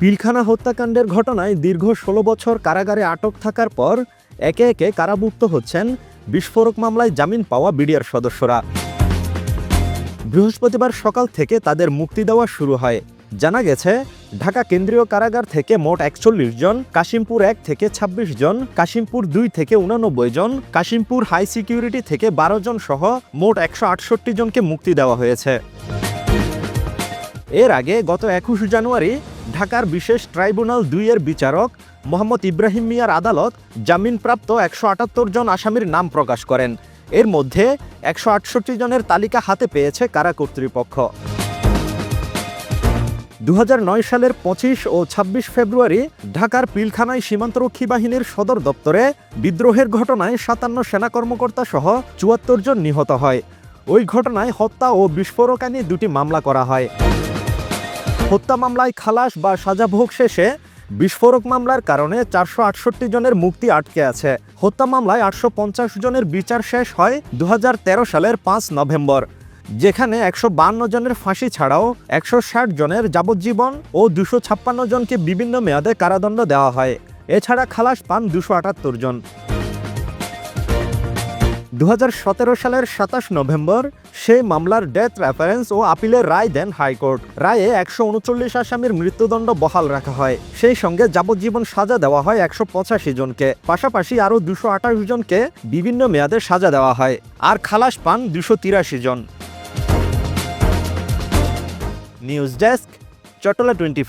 পিলখানা হত্যাকাণ্ডের ঘটনায় দীর্ঘ ষোলো বছর কারাগারে আটক থাকার পর একে একে কারামুক্ত হচ্ছেন বিস্ফোরক মামলায় জামিন পাওয়া বিডিআর সদস্যরা। বৃহস্পতিবার সকাল থেকে তাদের মুক্তি দেওয়া শুরু হয়। জানা গেছে, ঢাকা কেন্দ্রীয় কারাগার থেকে মোট একচল্লিশ জন, কাশিমপুর এক থেকে ২৬ জন, কাশিমপুর দুই থেকে উনানব্বই জন, কাশিমপুর হাই সিকিউরিটি থেকে বারো জন সহ মোট একশো আটষট্টি জনকে মুক্তি দেওয়া হয়েছে। এর আগে গত একুশ জানুয়ারি ঢাকার বিশেষ ট্রাইব্যুনাল দুইয়ের বিচারক মোহাম্মদ ইব্রাহিম মিয়ার আদালত জামিনপ্রাপ্ত একশো আটাত্তর জন আসামির নাম প্রকাশ করেন। এর মধ্যে একশো আটষট্টি জনের তালিকা হাতে পেয়েছে কারা কর্তৃপক্ষ। দু হাজার নয় সালের পঁচিশ ও ২৬ ফেব্রুয়ারি ঢাকার পিলখানায় সীমান্তরক্ষী বাহিনীর সদর দপ্তরে বিদ্রোহের ঘটনায় সাতান্ন সেনা কর্মকর্তা সহ চুয়াত্তর জন নিহত হয়। ওই ঘটনায় হত্যা ও বিস্ফোরকানি দুটি মামলা করা হয়। হত্যা মামলায় খালাস বা সাজা ভোগ শেষে বিস্ফোরক মামলার কারণে চারশো আটষট্টি জনের মুক্তি আটকে আছে। হত্যা মামলায় আটশো পঞ্চাশ জনের বিচার শেষ হয় দু হাজার তেরো সালের পাঁচ নভেম্বর, যেখানে একশো বান্ন জনের ফাঁসি ছাড়াও একশো ষাট জনের যাবজ্জীবন ও দুশো ছাপ্পান্ন জনকে বিভিন্ন মেয়াদে কারাদণ্ড দেওয়া হয়। এছাড়া খালাস পান দুশো আটাত্তর জন। দু হাজার সতেরো সালের সাতাশ নভেম্বর, সেই মামলার ডেথ রেফারেন্স ও আপিলের রায় দেন হাইকোর্ট। রায়ে একশো উনচল্লিশ আসামির মৃত্যুদণ্ড বহাল রাখা হয়। সেই সঙ্গে যাবজ্জীবন সাজা দেওয়া হয় একশো পঁচাশি জনকে। পাশাপাশি আরও দুশো আঠাশ জনকে বিভিন্ন মেয়াদে সাজা দেওয়া হয়। আর খালাস পান দুশো তিরাশি জন। নিউজ ডেস্ক চটলা টোয়েন্টি